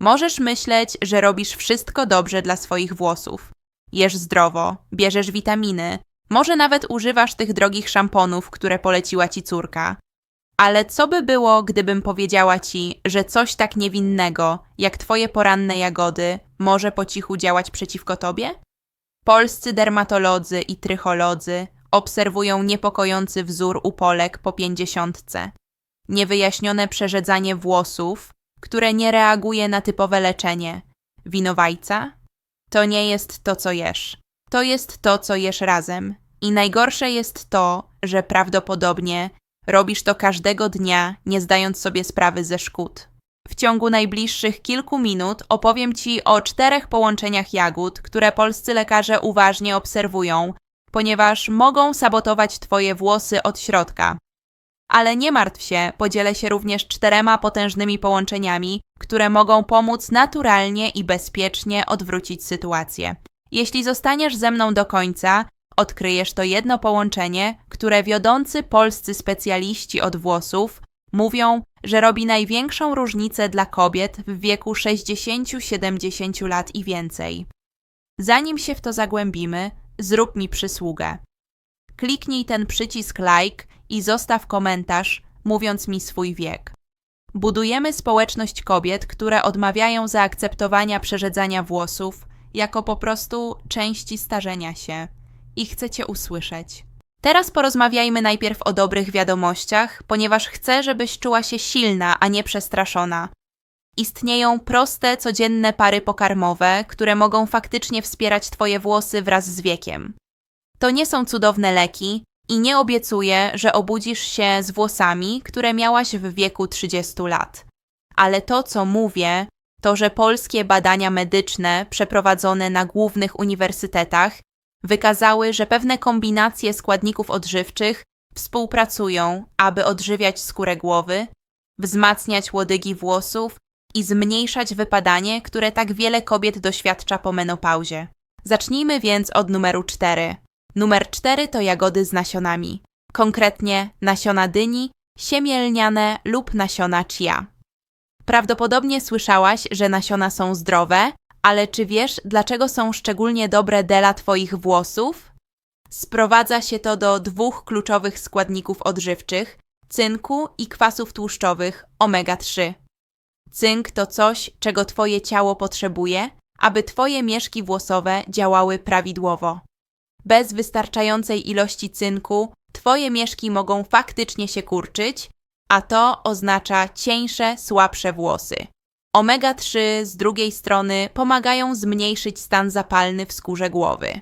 Możesz myśleć, że robisz wszystko dobrze dla swoich włosów. Jesz zdrowo, bierzesz witaminy, może nawet używasz tych drogich szamponów, które poleciła ci córka. Ale co by było, gdybym powiedziała ci, że coś tak niewinnego, jak twoje poranne jagody, może po cichu działać przeciwko tobie? Polscy dermatolodzy i trycholodzy obserwują niepokojący wzór u Polek po pięćdziesiątce. Niewyjaśnione przerzedzanie włosów, które nie reaguje na typowe leczenie. Winowajca? To nie jest to, co jesz. To jest to, co jesz razem. I najgorsze jest to, że prawdopodobnie robisz to każdego dnia, nie zdając sobie sprawy ze szkód. W ciągu najbliższych kilku minut opowiem Ci o czterech połączeniach jagód, które polscy lekarze uważnie obserwują, ponieważ mogą sabotować Twoje włosy od środka. Ale nie martw się, podzielę się również czterema potężnymi połączeniami, które mogą pomóc naturalnie i bezpiecznie odwrócić sytuację. Jeśli zostaniesz ze mną do końca, odkryjesz to jedno połączenie, które wiodący polscy specjaliści od włosów mówią, że robi największą różnicę dla kobiet w wieku 60-70 lat i więcej. Zanim się w to zagłębimy, zrób mi przysługę. Kliknij ten przycisk like i zostaw komentarz, mówiąc mi swój wiek. Budujemy społeczność kobiet, które odmawiają zaakceptowania przerzedzania włosów jako po prostu części starzenia się i chcę Cię usłyszeć. Teraz porozmawiajmy najpierw o dobrych wiadomościach, ponieważ chcę, żebyś czuła się silna, a nie przestraszona. Istnieją proste, codzienne pary pokarmowe, które mogą faktycznie wspierać Twoje włosy wraz z wiekiem. To nie są cudowne leki i nie obiecuję, że obudzisz się z włosami, które miałaś w wieku 30 lat. Ale to, co mówię, to, że polskie badania medyczne przeprowadzone na głównych uniwersytetach wykazały, że pewne kombinacje składników odżywczych współpracują, aby odżywiać skórę głowy, wzmacniać łodygi włosów i zmniejszać wypadanie, które tak wiele kobiet doświadcza po menopauzie. Zacznijmy więc od numeru 4. Numer 4 to jagody z nasionami, konkretnie nasiona dyni, siemię lniane lub nasiona chia. Prawdopodobnie słyszałaś, że nasiona są zdrowe, ale czy wiesz, dlaczego są szczególnie dobre dla Twoich włosów? Sprowadza się to do dwóch kluczowych składników odżywczych cynku i kwasów tłuszczowych omega-3. Cynk to coś, czego Twoje ciało potrzebuje, aby Twoje mieszki włosowe działały prawidłowo. Bez wystarczającej ilości cynku Twoje mieszki mogą faktycznie się kurczyć, a to oznacza cieńsze, słabsze włosy. Omega-3 z drugiej strony pomagają zmniejszyć stan zapalny w skórze głowy.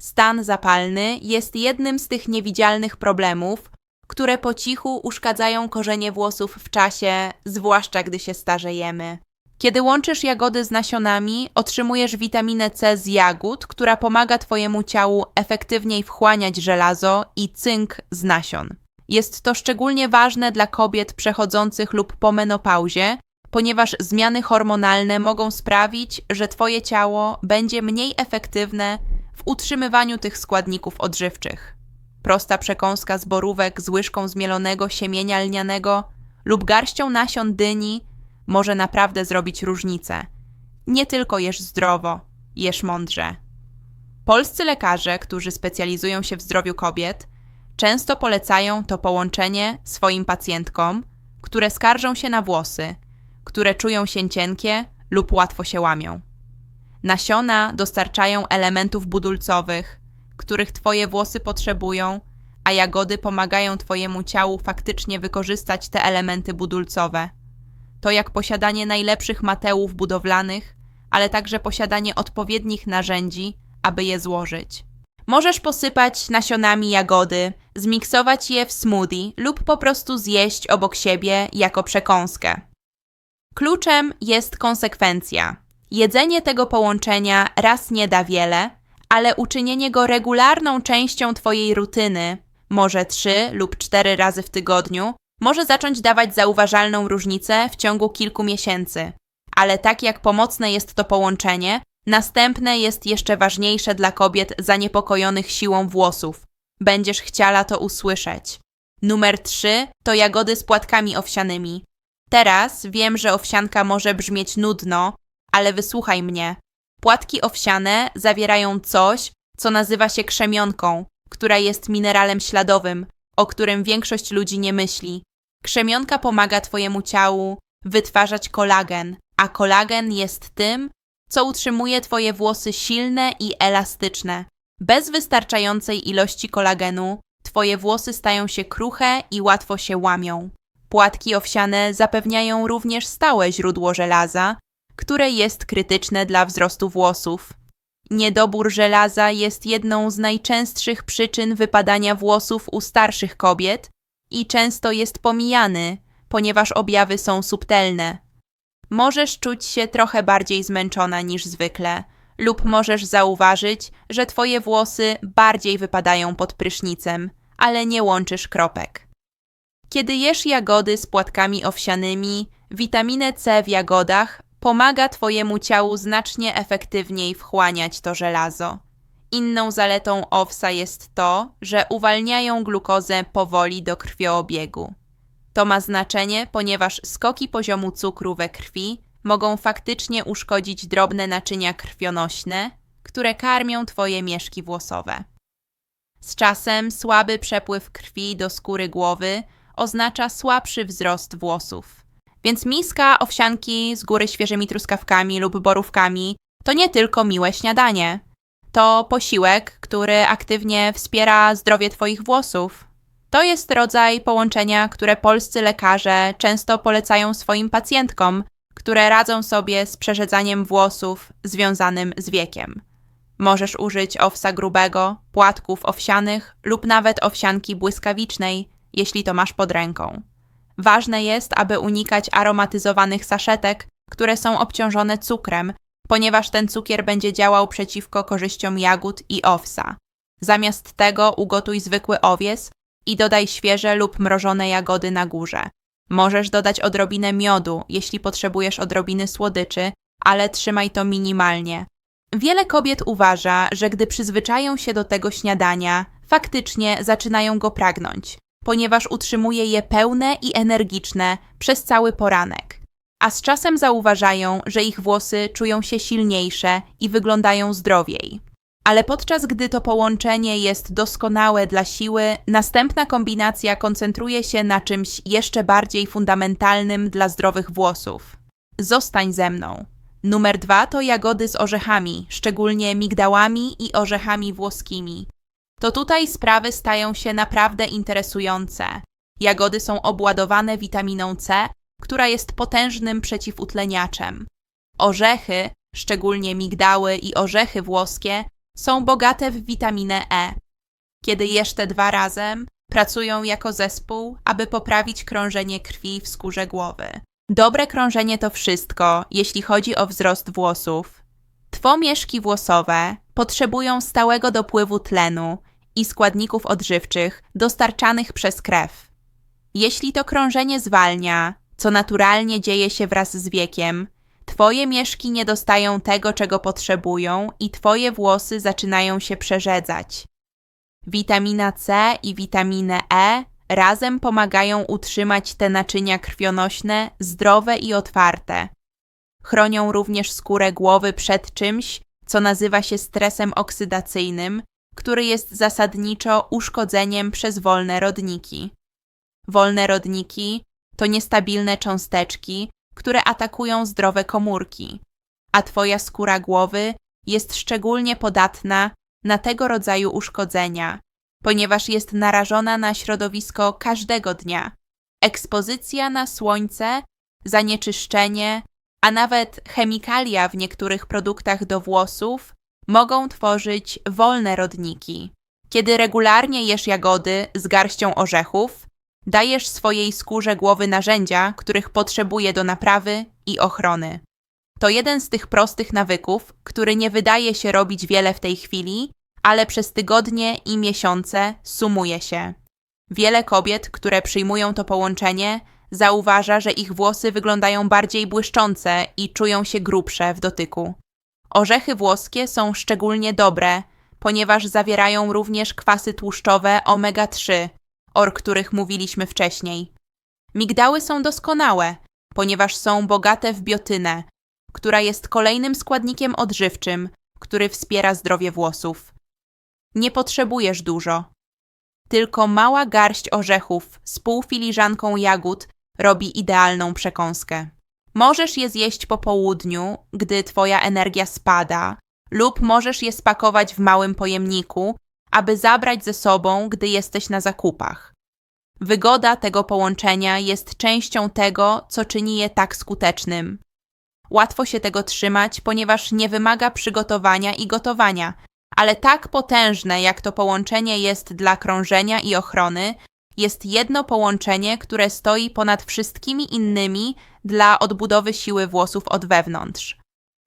Stan zapalny jest jednym z tych niewidzialnych problemów, które po cichu uszkadzają korzenie włosów w czasie, zwłaszcza gdy się starzejemy. Kiedy łączysz jagody z nasionami, otrzymujesz witaminę C z jagód, która pomaga Twojemu ciału efektywniej wchłaniać żelazo i cynk z nasion. Jest to szczególnie ważne dla kobiet przechodzących lub po menopauzie, ponieważ zmiany hormonalne mogą sprawić, że Twoje ciało będzie mniej efektywne w utrzymywaniu tych składników odżywczych. Prosta przekąska z borówek z łyżką zmielonego siemienia lnianego lub garścią nasion dyni może naprawdę zrobić różnicę. Nie tylko jesz zdrowo, jesz mądrze. Polscy lekarze, którzy specjalizują się w zdrowiu kobiet, często polecają to połączenie swoim pacjentkom, które skarżą się na włosy, które czują się cienkie lub łatwo się łamią. Nasiona dostarczają elementów budulcowych, których Twoje włosy potrzebują, a jagody pomagają Twojemu ciału faktycznie wykorzystać te elementy budulcowe. To jak posiadanie najlepszych matełów budowlanych, ale także posiadanie odpowiednich narzędzi, aby je złożyć. Możesz posypać nasionami jagody, zmiksować je w smoothie lub po prostu zjeść obok siebie jako przekąskę. Kluczem jest konsekwencja. Jedzenie tego połączenia raz nie da wiele, ale uczynienie go regularną częścią Twojej rutyny, może trzy lub cztery razy w tygodniu, może zacząć dawać zauważalną różnicę w ciągu kilku miesięcy. Ale tak jak pomocne jest to połączenie, następne jest jeszcze ważniejsze dla kobiet zaniepokojonych siłą włosów. Będziesz chciała to usłyszeć. Numer 3 to jagody z płatkami owsianymi. Teraz wiem, że owsianka może brzmieć nudno, ale wysłuchaj mnie. Płatki owsiane zawierają coś, co nazywa się krzemionką, która jest mineralem śladowym, o którym większość ludzi nie myśli. Krzemionka pomaga Twojemu ciału wytwarzać kolagen, a kolagen jest tym, co utrzymuje Twoje włosy silne i elastyczne. Bez wystarczającej ilości kolagenu Twoje włosy stają się kruche i łatwo się łamią. Płatki owsiane zapewniają również stałe źródło żelaza, które jest krytyczne dla wzrostu włosów. Niedobór żelaza jest jedną z najczęstszych przyczyn wypadania włosów u starszych kobiet i często jest pomijany, ponieważ objawy są subtelne. Możesz czuć się trochę bardziej zmęczona niż zwykle, lub możesz zauważyć, że twoje włosy bardziej wypadają pod prysznicem, ale nie łączysz kropek. Kiedy jesz jagody z płatkami owsianymi, witaminę C w jagodach pomaga Twojemu ciału znacznie efektywniej wchłaniać to żelazo. Inną zaletą owsa jest to, że uwalniają glukozę powoli do krwioobiegu. To ma znaczenie, ponieważ skoki poziomu cukru we krwi mogą faktycznie uszkodzić drobne naczynia krwionośne, które karmią Twoje mieszki włosowe. Z czasem słaby przepływ krwi do skóry głowy oznacza słabszy wzrost włosów. Więc miska owsianki z góry świeżymi truskawkami lub borówkami to nie tylko miłe śniadanie. To posiłek, który aktywnie wspiera zdrowie Twoich włosów. To jest rodzaj połączenia, które polscy lekarze często polecają swoim pacjentkom, które radzą sobie z przerzedzaniem włosów związanym z wiekiem. Możesz użyć owsa grubego, płatków owsianych lub nawet owsianki błyskawicznej, jeśli to masz pod ręką. Ważne jest, aby unikać aromatyzowanych saszetek, które są obciążone cukrem, ponieważ ten cukier będzie działał przeciwko korzyściom jagód i owsa. Zamiast tego ugotuj zwykły owies i dodaj świeże lub mrożone jagody na górze. Możesz dodać odrobinę miodu, jeśli potrzebujesz odrobiny słodyczy, ale trzymaj to minimalnie. Wiele kobiet uważa, że gdy przyzwyczają się do tego śniadania, faktycznie zaczynają go pragnąć, ponieważ utrzymuje je pełne i energiczne przez cały poranek. A z czasem zauważają, że ich włosy czują się silniejsze i wyglądają zdrowiej. Ale podczas gdy to połączenie jest doskonałe dla siły, następna kombinacja koncentruje się na czymś jeszcze bardziej fundamentalnym dla zdrowych włosów. Zostań ze mną. Numer dwa to jagody z orzechami, szczególnie migdałami i orzechami włoskimi. To tutaj sprawy stają się naprawdę interesujące. Jagody są obładowane witaminą C, która jest potężnym przeciwutleniaczem. Orzechy, szczególnie migdały i orzechy włoskie, są bogate w witaminę E. Kiedy jesz te dwa razem, pracują jako zespół, aby poprawić krążenie krwi w skórze głowy. Dobre krążenie to wszystko, jeśli chodzi o wzrost włosów. Twomieszki włosowe potrzebują stałego dopływu tlenu i składników odżywczych dostarczanych przez krew. Jeśli to krążenie zwalnia, co naturalnie dzieje się wraz z wiekiem, Twoje mieszki nie dostają tego, czego potrzebują, i Twoje włosy zaczynają się przerzedzać. Witamina C i witaminę E razem pomagają utrzymać te naczynia krwionośne zdrowe i otwarte. Chronią również skórę głowy przed czymś, co nazywa się stresem oksydacyjnym, który jest zasadniczo uszkodzeniem przez wolne rodniki. Wolne rodniki to niestabilne cząsteczki, które atakują zdrowe komórki, a Twoja skóra głowy jest szczególnie podatna na tego rodzaju uszkodzenia, ponieważ jest narażona na środowisko każdego dnia. Ekspozycja na słońce, zanieczyszczenie, a nawet chemikalia w niektórych produktach do włosów mogą tworzyć wolne rodniki. Kiedy regularnie jesz jagody z garścią orzechów, dajesz swojej skórze głowy narzędzia, których potrzebuje do naprawy i ochrony. To jeden z tych prostych nawyków, który nie wydaje się robić wiele w tej chwili, ale przez tygodnie i miesiące sumuje się. Wiele kobiet, które przyjmują to połączenie, zauważa, że ich włosy wyglądają bardziej błyszczące i czują się grubsze w dotyku. Orzechy włoskie są szczególnie dobre, ponieważ zawierają również kwasy tłuszczowe omega-3, o których mówiliśmy wcześniej. Migdały są doskonałe, ponieważ są bogate w biotynę, która jest kolejnym składnikiem odżywczym, który wspiera zdrowie włosów. Nie potrzebujesz dużo. Tylko mała garść orzechów z pół filiżanką jagód robi idealną przekąskę. Możesz je zjeść po południu, gdy twoja energia spada, lub możesz je spakować w małym pojemniku, aby zabrać ze sobą, gdy jesteś na zakupach. Wygoda tego połączenia jest częścią tego, co czyni je tak skutecznym. Łatwo się tego trzymać, ponieważ nie wymaga przygotowania i gotowania, ale tak potężne jak to połączenie jest dla krążenia i ochrony, jest jedno połączenie, które stoi ponad wszystkimi innymi dla odbudowy siły włosów od wewnątrz.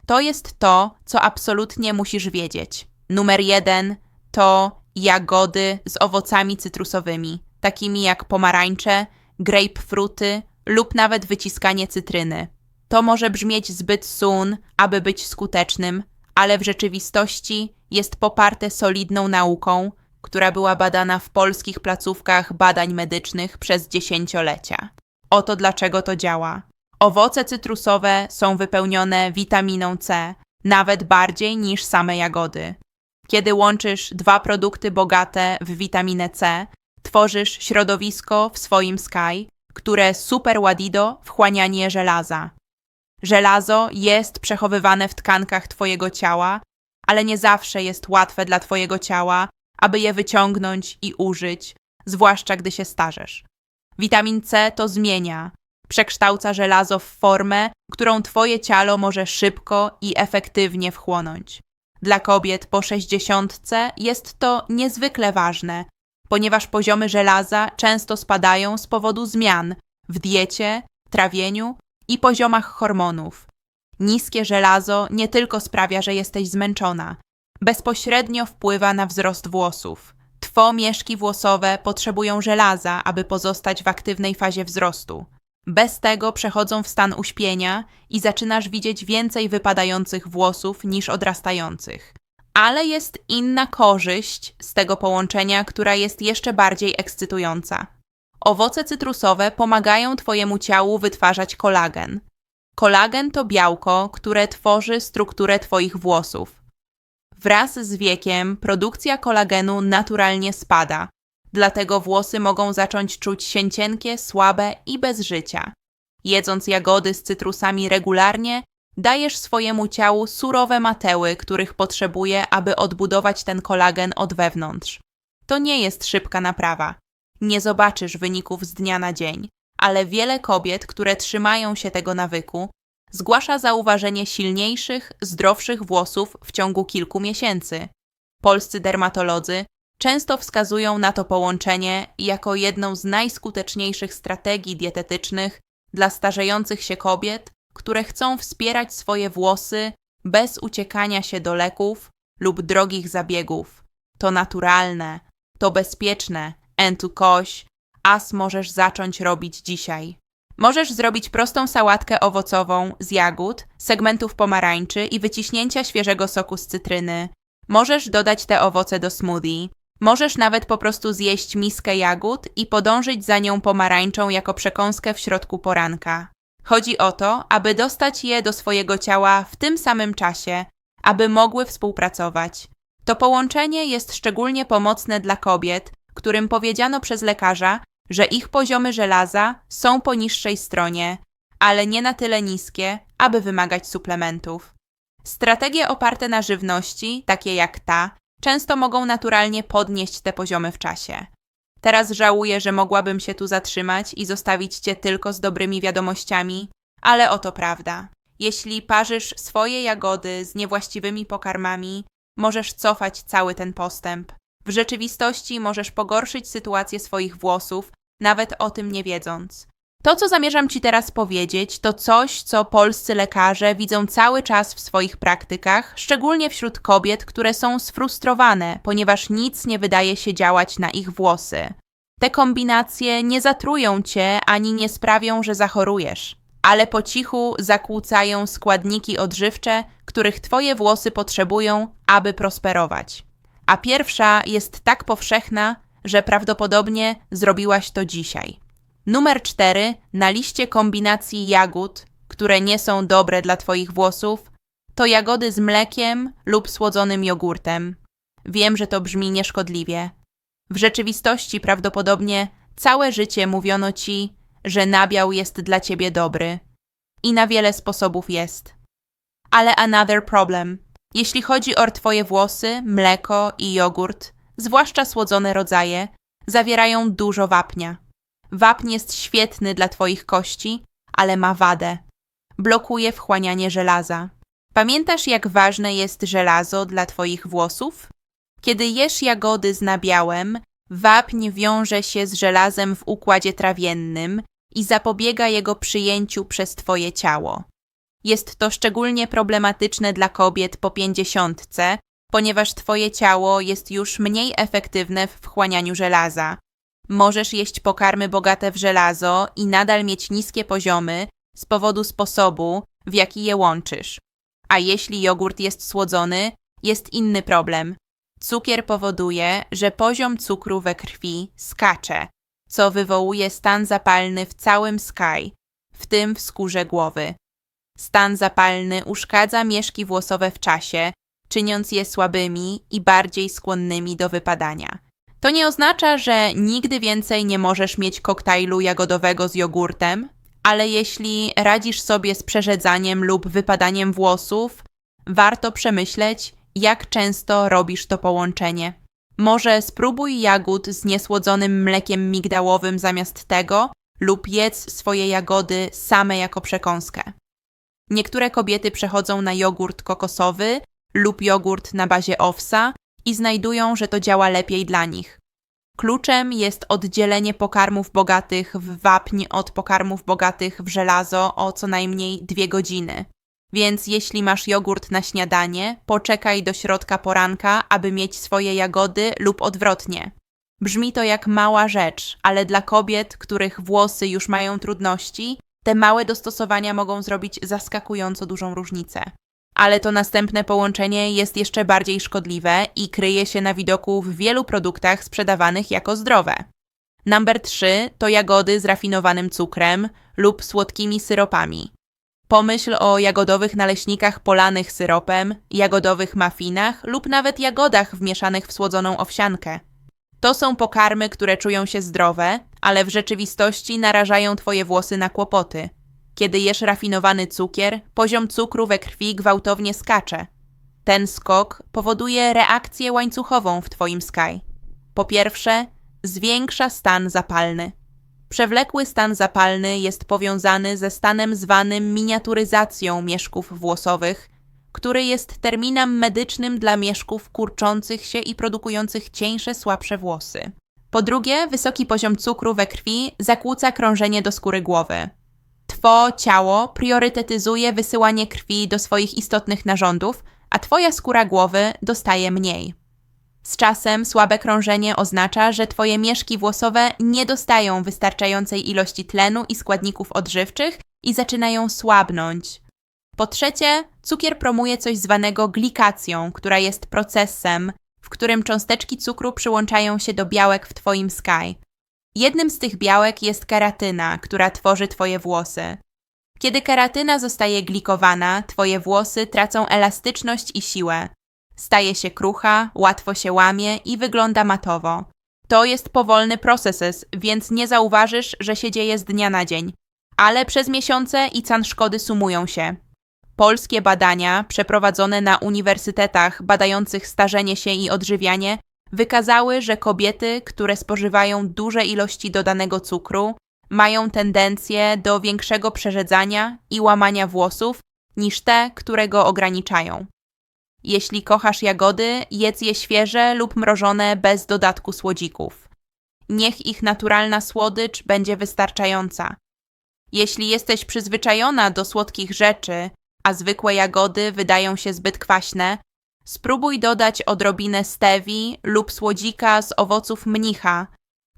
To jest to, co absolutnie musisz wiedzieć. Numer jeden to jagody z owocami cytrusowymi, takimi jak pomarańcze, grapefruity lub nawet wyciskanie cytryny. To może brzmieć zbyt sun, aby być skutecznym, ale w rzeczywistości jest poparte solidną nauką, która była badana w polskich placówkach badań medycznych przez dziesięciolecia. Oto dlaczego to działa. Owoce cytrusowe są wypełnione witaminą C, nawet bardziej niż same jagody. Kiedy łączysz dwa produkty bogate w witaminę C, tworzysz środowisko w swoim sky, które super ładido wchłanianie żelaza. Żelazo jest przechowywane w tkankach Twojego ciała, ale nie zawsze jest łatwe dla Twojego ciała, aby je wyciągnąć i użyć, zwłaszcza gdy się starzesz. Witamin C to zmienia, przekształca żelazo w formę, którą Twoje ciało może szybko i efektywnie wchłonąć. Dla kobiet po sześćdziesiątce jest to niezwykle ważne, ponieważ poziomy żelaza często spadają z powodu zmian w diecie, trawieniu i poziomach hormonów. Niskie żelazo nie tylko sprawia, że jesteś zmęczona, bezpośrednio wpływa na wzrost włosów. Two mieszki włosowe potrzebują żelaza, aby pozostać w aktywnej fazie wzrostu. Bez tego przechodzą w stan uśpienia i zaczynasz widzieć więcej wypadających włosów niż odrastających. Ale jest inna korzyść z tego połączenia, która jest jeszcze bardziej ekscytująca. Owoce cytrusowe pomagają Twojemu ciału wytwarzać kolagen. Kolagen to białko, które tworzy strukturę Twoich włosów. Wraz z wiekiem produkcja kolagenu naturalnie spada, dlatego włosy mogą zacząć czuć się cienkie, słabe i bez życia. Jedząc jagody z cytrusami regularnie, dajesz swojemu ciału surowe mateły, których potrzebuje, aby odbudować ten kolagen od wewnątrz. To nie jest szybka naprawa. Nie zobaczysz wyników z dnia na dzień, ale wiele kobiet, które trzymają się tego nawyku, zgłasza zauważenie silniejszych, zdrowszych włosów w ciągu kilku miesięcy. Polscy dermatolodzy często wskazują na to połączenie jako jedną z najskuteczniejszych strategii dietetycznych dla starzejących się kobiet, które chcą wspierać swoje włosy bez uciekania się do leków lub drogich zabiegów. To naturalne, to bezpieczne, entu koś, as możesz zacząć robić dzisiaj. Możesz zrobić prostą sałatkę owocową z jagód, segmentów pomarańczy i wyciśnięcia świeżego soku z cytryny. Możesz dodać te owoce do smoothie. Możesz nawet po prostu zjeść miskę jagód i podążyć za nią pomarańczą jako przekąskę w środku poranka. Chodzi o to, aby dostać je do swojego ciała w tym samym czasie, aby mogły współpracować. To połączenie jest szczególnie pomocne dla kobiet, którym powiedziano przez lekarza, że ich poziomy żelaza są po niższej stronie, ale nie na tyle niskie, aby wymagać suplementów. Strategie oparte na żywności, takie jak ta, często mogą naturalnie podnieść te poziomy w czasie. Teraz żałuję, że mogłabym się tu zatrzymać i zostawić cię tylko z dobrymi wiadomościami, ale oto prawda. Jeśli parzysz swoje jagody z niewłaściwymi pokarmami, możesz cofać cały ten postęp. W rzeczywistości możesz pogorszyć sytuację swoich włosów, nawet o tym nie wiedząc. To, co zamierzam Ci teraz powiedzieć, to coś, co polscy lekarze widzą cały czas w swoich praktykach, szczególnie wśród kobiet, które są sfrustrowane, ponieważ nic nie wydaje się działać na ich włosy. Te kombinacje nie zatrują Cię ani nie sprawią, że zachorujesz, ale po cichu zakłócają składniki odżywcze, których Twoje włosy potrzebują, aby prosperować. A pierwsza jest tak powszechna, że prawdopodobnie zrobiłaś to dzisiaj. Numer 4 na liście kombinacji jagód, które nie są dobre dla Twoich włosów, to jagody z mlekiem lub słodzonym jogurtem. Wiem, że to brzmi nieszkodliwie. W rzeczywistości prawdopodobnie całe życie mówiono Ci, że nabiał jest dla Ciebie dobry. I na wiele sposobów jest. Ale another problem. Jeśli chodzi o Twoje włosy, mleko i jogurt, zwłaszcza słodzone rodzaje, zawierają dużo wapnia. Wapń jest świetny dla Twoich kości, ale ma wadę. Blokuje wchłanianie żelaza. Pamiętasz, jak ważne jest żelazo dla Twoich włosów? Kiedy jesz jagody z nabiałem, wapń wiąże się z żelazem w układzie trawiennym i zapobiega jego przyjęciu przez Twoje ciało. Jest to szczególnie problematyczne dla kobiet po pięćdziesiątce, ponieważ Twoje ciało jest już mniej efektywne w wchłanianiu żelaza. Możesz jeść pokarmy bogate w żelazo i nadal mieć niskie poziomy z powodu sposobu, w jaki je łączysz. A jeśli jogurt jest słodzony, jest inny problem. Cukier powoduje, że poziom cukru we krwi skacze, co wywołuje stan zapalny w całym sky, w tym w skórze głowy. Stan zapalny uszkadza mieszki włosowe w czasie, czyniąc je słabymi i bardziej skłonnymi do wypadania. To nie oznacza, że nigdy więcej nie możesz mieć koktajlu jagodowego z jogurtem, ale jeśli radzisz sobie z przerzedzaniem lub wypadaniem włosów, warto przemyśleć, jak często robisz to połączenie. Może spróbuj jagód z niesłodzonym mlekiem migdałowym zamiast tego, lub jedz swoje jagody same jako przekąskę. Niektóre kobiety przechodzą na jogurt kokosowy lub jogurt na bazie owsa i znajdują, że to działa lepiej dla nich. Kluczem jest oddzielenie pokarmów bogatych w wapń od pokarmów bogatych w żelazo o co najmniej dwie godziny. Więc jeśli masz jogurt na śniadanie, poczekaj do środka poranka, aby mieć swoje jagody lub odwrotnie. Brzmi to jak mała rzecz, ale dla kobiet, których włosy już mają trudności, te małe dostosowania mogą zrobić zaskakująco dużą różnicę. Ale to następne połączenie jest jeszcze bardziej szkodliwe i kryje się na widoku w wielu produktach sprzedawanych jako zdrowe. Number 3 to jagody z rafinowanym cukrem lub słodkimi syropami. Pomyśl o jagodowych naleśnikach polanych syropem, jagodowych muffinach lub nawet jagodach wmieszanych w słodzoną owsiankę. To są pokarmy, które czują się zdrowe, ale w rzeczywistości narażają Twoje włosy na kłopoty. Kiedy jesz rafinowany cukier, poziom cukru we krwi gwałtownie skacze. Ten skok powoduje reakcję łańcuchową w Twoim sky. Po pierwsze, zwiększa stan zapalny. Przewlekły stan zapalny jest powiązany ze stanem zwanym miniaturyzacją mieszków włosowych, który jest terminem medycznym dla mieszków kurczących się i produkujących cieńsze, słabsze włosy. Po drugie, wysoki poziom cukru we krwi zakłóca krążenie do skóry głowy. Two ciało priorytetyzuje wysyłanie krwi do swoich istotnych narządów, a Twoja skóra głowy dostaje mniej. Z czasem słabe krążenie oznacza, że Twoje mieszki włosowe nie dostają wystarczającej ilości tlenu i składników odżywczych i zaczynają słabnąć. Po trzecie, cukier promuje coś zwanego glikacją, która jest procesem, w którym cząsteczki cukru przyłączają się do białek w Twoim sky. Jednym z tych białek jest keratyna, która tworzy Twoje włosy. Kiedy keratyna zostaje glikowana, Twoje włosy tracą elastyczność i siłę. Staje się krucha, łatwo się łamie i wygląda matowo. To jest powolny proces, więc nie zauważysz, że się dzieje z dnia na dzień. Ale przez miesiące i can szkody sumują się. Polskie badania przeprowadzone na uniwersytetach badających starzenie się i odżywianie wykazały, że kobiety, które spożywają duże ilości dodanego cukru, mają tendencję do większego przerzedzania i łamania włosów niż te, które go ograniczają. Jeśli kochasz jagody, jedz je świeże lub mrożone bez dodatku słodzików. Niech ich naturalna słodycz będzie wystarczająca. Jeśli jesteś przyzwyczajona do słodkich rzeczy, a zwykłe jagody wydają się zbyt kwaśne, spróbuj dodać odrobinę stewi lub słodzika z owoców mnicha,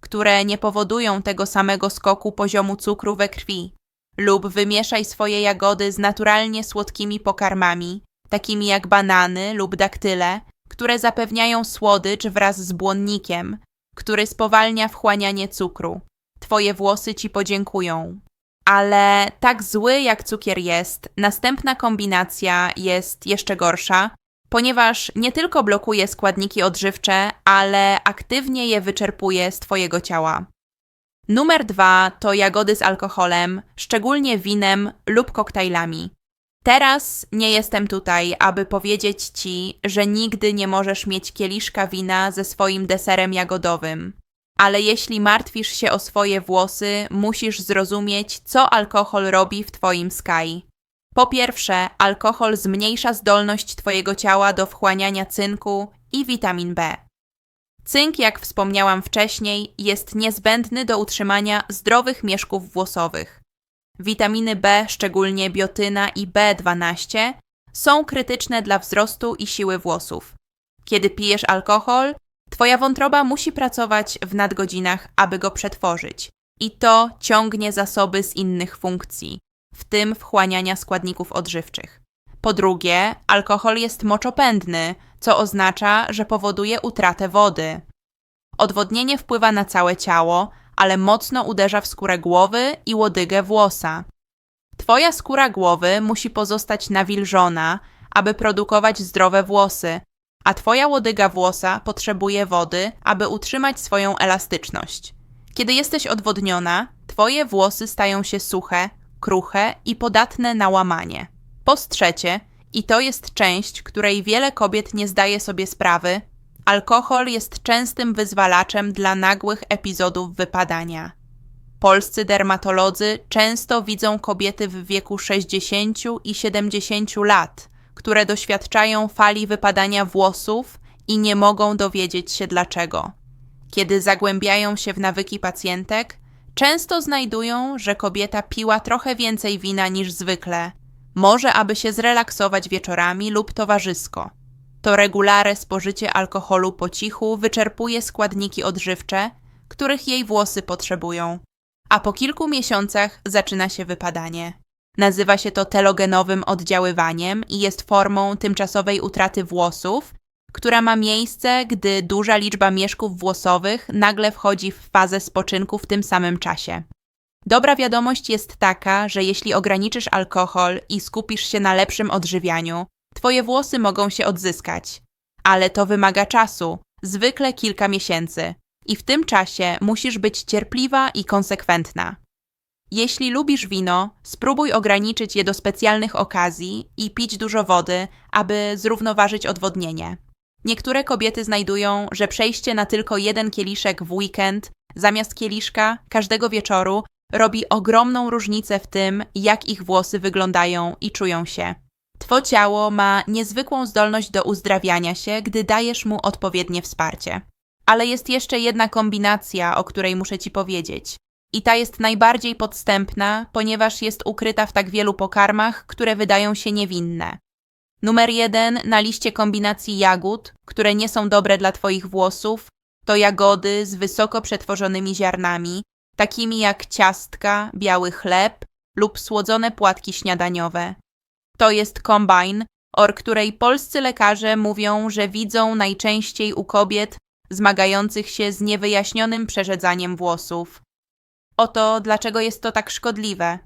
które nie powodują tego samego skoku poziomu cukru we krwi, lub wymieszaj swoje jagody z naturalnie słodkimi pokarmami, takimi jak banany lub daktyle, które zapewniają słodycz wraz z błonnikiem, który spowalnia wchłanianie cukru. Twoje włosy ci podziękują. Ale tak zły jak cukier jest, następna kombinacja jest jeszcze gorsza, ponieważ nie tylko blokuje składniki odżywcze, ale aktywnie je wyczerpuje z Twojego ciała. Numer dwa to jagody z alkoholem, szczególnie winem lub koktajlami. Teraz nie jestem tutaj, aby powiedzieć Ci, że nigdy nie możesz mieć kieliszka wina ze swoim deserem jagodowym. Ale jeśli martwisz się o swoje włosy, musisz zrozumieć, co alkohol robi w Twoim sky. Po pierwsze, alkohol zmniejsza zdolność Twojego ciała do wchłaniania cynku i witamin B. Cynk, jak wspomniałam wcześniej, jest niezbędny do utrzymania zdrowych mieszków włosowych. Witaminy B, szczególnie biotyna i B12, są krytyczne dla wzrostu i siły włosów. Kiedy pijesz alkohol, Twoja wątroba musi pracować w nadgodzinach, aby go przetworzyć. I to ciągnie zasoby z innych funkcji, w tym wchłaniania składników odżywczych. Po drugie, alkohol jest moczopędny, co oznacza, że powoduje utratę wody. Odwodnienie wpływa na całe ciało, ale mocno uderza w skórę głowy i łodygę włosa. Twoja skóra głowy musi pozostać nawilżona, aby produkować zdrowe włosy, a Twoja łodyga włosa potrzebuje wody, aby utrzymać swoją elastyczność. Kiedy jesteś odwodniona, Twoje włosy stają się suche, kruche i podatne na łamanie. Po trzecie, i to jest część, której wiele kobiet nie zdaje sobie sprawy, alkohol jest częstym wyzwalaczem dla nagłych epizodów wypadania. Polscy dermatolodzy często widzą kobiety w wieku 60 i 70 lat, które doświadczają fali wypadania włosów i nie mogą dowiedzieć się dlaczego. Kiedy zagłębiają się w nawyki pacjentek, często znajdują, że kobieta piła trochę więcej wina niż zwykle, może aby się zrelaksować wieczorami lub towarzysko. To regulare spożycie alkoholu po cichu wyczerpuje składniki odżywcze, których jej włosy potrzebują, a po kilku miesiącach zaczyna się wypadanie. Nazywa się to telogenowym oddziaływaniem i jest formą tymczasowej utraty włosów, która ma miejsce, gdy duża liczba mieszków włosowych nagle wchodzi w fazę spoczynku w tym samym czasie. Dobra wiadomość jest taka, że jeśli ograniczysz alkohol i skupisz się na lepszym odżywianiu, twoje włosy mogą się odzyskać. Ale to wymaga czasu, zwykle kilka miesięcy, i w tym czasie musisz być cierpliwa i konsekwentna. Jeśli lubisz wino, spróbuj ograniczyć je do specjalnych okazji i pić dużo wody, aby zrównoważyć odwodnienie. Niektóre kobiety znajdują, że przejście na tylko jeden kieliszek w weekend zamiast kieliszka każdego wieczoru robi ogromną różnicę w tym, jak ich włosy wyglądają i czują się. Two ciało ma niezwykłą zdolność do uzdrawiania się, gdy dajesz mu odpowiednie wsparcie. Ale jest jeszcze jedna kombinacja, o której muszę Ci powiedzieć. I ta jest najbardziej podstępna, ponieważ jest ukryta w tak wielu pokarmach, które wydają się niewinne. Numer jeden na liście kombinacji jagód, które nie są dobre dla Twoich włosów, to jagody z wysoko przetworzonymi ziarnami, takimi jak ciastka, biały chleb lub słodzone płatki śniadaniowe. To jest kombine, o której polscy lekarze mówią, że widzą najczęściej u kobiet zmagających się z niewyjaśnionym przerzedzaniem włosów. Oto dlaczego jest to tak szkodliwe.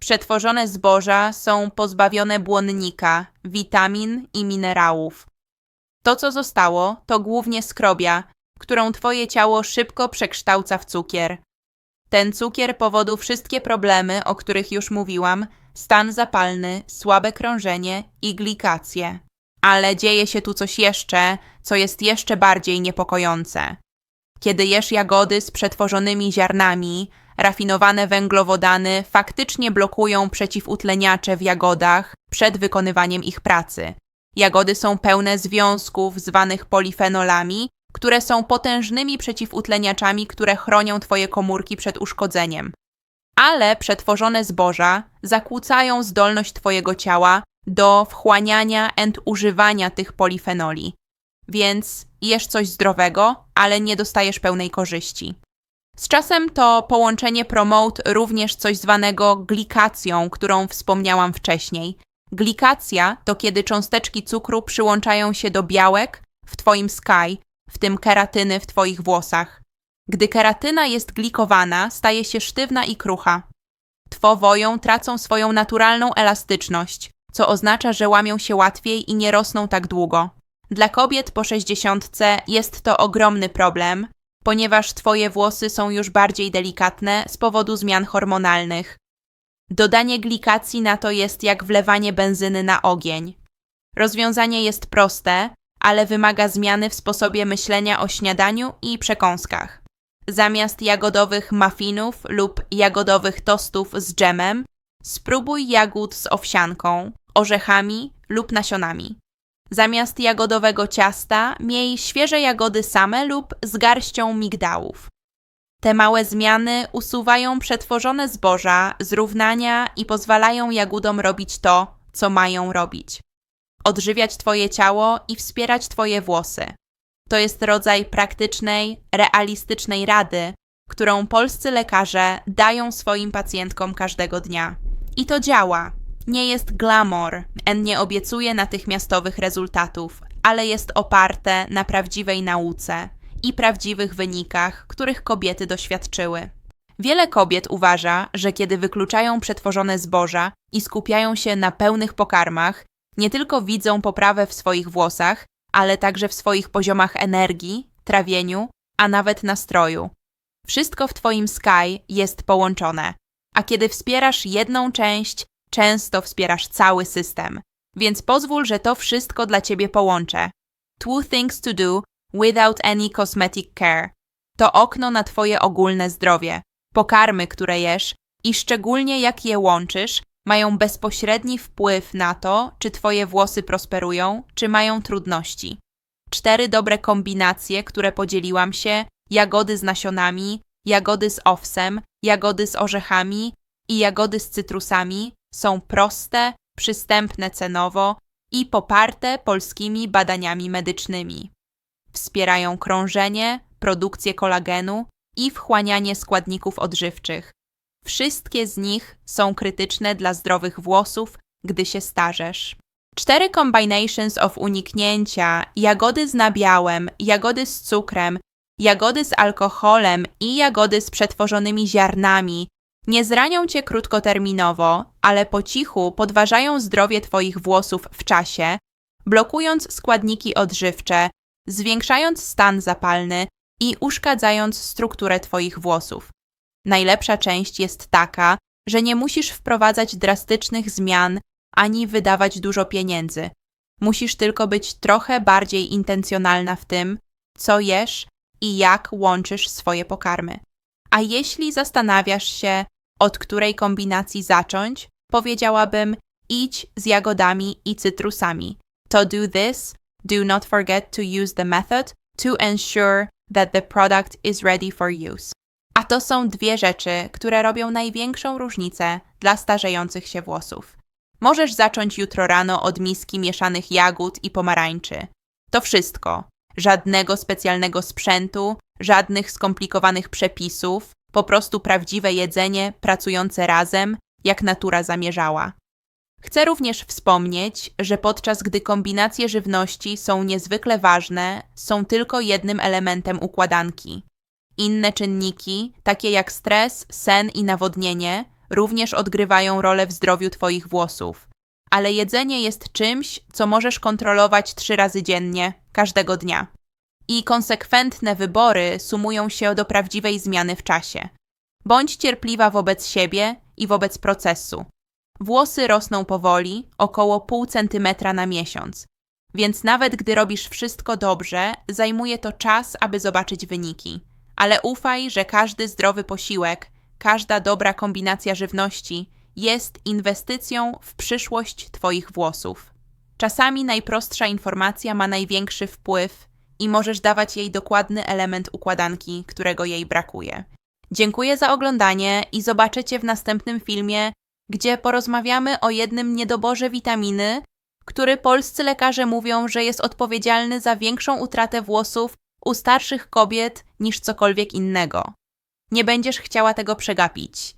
Przetworzone zboża są pozbawione błonnika, witamin i minerałów. To, co zostało, to głównie skrobia, którą twoje ciało szybko przekształca w cukier. Ten cukier powodu wszystkie problemy, o których już mówiłam, stan zapalny, słabe krążenie i glikację. Ale dzieje się tu coś jeszcze, co jest jeszcze bardziej niepokojące. Kiedy jesz jagody z przetworzonymi ziarnami, rafinowane węglowodany faktycznie blokują przeciwutleniacze w jagodach przed wykonywaniem ich pracy. Jagody są pełne związków zwanych polifenolami, które są potężnymi przeciwutleniaczami, które chronią Twoje komórki przed uszkodzeniem. Ale przetworzone zboża zakłócają zdolność Twojego ciała do wchłaniania and używania tych polifenoli. Więc jesz coś zdrowego, ale nie dostajesz pełnej korzyści. Z czasem to połączenie promote również coś zwanego glikacją, którą wspomniałam wcześniej. Glikacja to kiedy cząsteczki cukru przyłączają się do białek w Twoim sky, w tym keratyny w Twoich włosach. Gdy keratyna jest glikowana, staje się sztywna i krucha. Twowoją tracą swoją naturalną elastyczność, co oznacza, że łamią się łatwiej i nie rosną tak długo. Dla kobiet po 60 jest to ogromny problem, ponieważ twoje włosy są już bardziej delikatne z powodu zmian hormonalnych. Dodanie glikacji na to jest jak wlewanie benzyny na ogień. Rozwiązanie jest proste, ale wymaga zmiany w sposobie myślenia o śniadaniu i przekąskach. Zamiast jagodowych muffinów lub jagodowych tostów z dżemem, spróbuj jagód z owsianką, orzechami lub nasionami. Zamiast jagodowego ciasta miej świeże jagody same lub z garścią migdałów. Te małe zmiany usuwają przetworzone zboża, zrównania i pozwalają jagódom robić to, co mają robić. Odżywiać Twoje ciało i wspierać Twoje włosy. To jest rodzaj praktycznej, realistycznej rady, którą polscy lekarze dają swoim pacjentkom każdego dnia. I to działa. Nie jest glamour, N nie obiecuje natychmiastowych rezultatów, ale jest oparte na prawdziwej nauce i prawdziwych wynikach, których kobiety doświadczyły. Wiele kobiet uważa, że kiedy wykluczają przetworzone zboża i skupiają się na pełnych pokarmach, nie tylko widzą poprawę w swoich włosach, ale także w swoich poziomach energii, trawieniu, a nawet nastroju. Wszystko w Twoim Sky jest połączone, a kiedy wspierasz jedną część, często wspierasz cały system. Więc pozwól, że to wszystko dla Ciebie połączę. Two things to do without any cosmetic care. To okno na Twoje ogólne zdrowie. Pokarmy, które jesz i szczególnie jak je łączysz, mają bezpośredni wpływ na to, czy Twoje włosy prosperują, czy mają trudności. Cztery dobre kombinacje, które podzieliłam się: jagody z nasionami, jagody z owsem, jagody z orzechami i jagody z cytrusami, są proste, przystępne cenowo i poparte polskimi badaniami medycznymi. Wspierają krążenie, produkcję kolagenu i wchłanianie składników odżywczych. Wszystkie z nich są krytyczne dla zdrowych włosów, gdy się starzesz. Cztery combinations of uniknięcia, jagody z nabiałem, jagody z cukrem, jagody z alkoholem i jagody z przetworzonymi ziarnami nie zranią cię krótkoterminowo, ale po cichu podważają zdrowie twoich włosów w czasie, blokując składniki odżywcze, zwiększając stan zapalny i uszkadzając strukturę twoich włosów. Najlepsza część jest taka, że nie musisz wprowadzać drastycznych zmian ani wydawać dużo pieniędzy. Musisz tylko być trochę bardziej intencjonalna w tym, co jesz i jak łączysz swoje pokarmy. A jeśli zastanawiasz się, od której kombinacji zacząć, powiedziałabym idź z jagodami i cytrusami. To do this, do not forget to use the method to ensure that the product is ready for use. A to są dwie rzeczy, które robią największą różnicę dla starzejących się włosów. Możesz zacząć jutro rano od miski mieszanych jagód i pomarańczy. To wszystko. Żadnego specjalnego sprzętu, żadnych skomplikowanych przepisów, po prostu prawdziwe jedzenie pracujące razem, jak natura zamierzała. Chcę również wspomnieć, że podczas gdy kombinacje żywności są niezwykle ważne, są tylko jednym elementem układanki. Inne czynniki, takie jak stres, sen i nawodnienie, również odgrywają rolę w zdrowiu Twoich włosów. Ale jedzenie jest czymś, co możesz kontrolować trzy razy dziennie, każdego dnia. I konsekwentne wybory sumują się do prawdziwej zmiany w czasie. Bądź cierpliwa wobec siebie i wobec procesu. Włosy rosną powoli, około pół centymetra na miesiąc. Więc nawet gdy robisz wszystko dobrze, zajmuje to czas, aby zobaczyć wyniki. Ale ufaj, że każdy zdrowy posiłek, każda dobra kombinacja żywności jest inwestycją w przyszłość Twoich włosów. Czasami najprostsza informacja ma największy wpływ i możesz dawać jej dokładny element układanki, którego jej brakuje. Dziękuję za oglądanie i zobaczycie w następnym filmie, gdzie porozmawiamy o jednym niedoborze witaminy, który polscy lekarze mówią, że jest odpowiedzialny za większą utratę włosów u starszych kobiet niż cokolwiek innego. Nie będziesz chciała tego przegapić.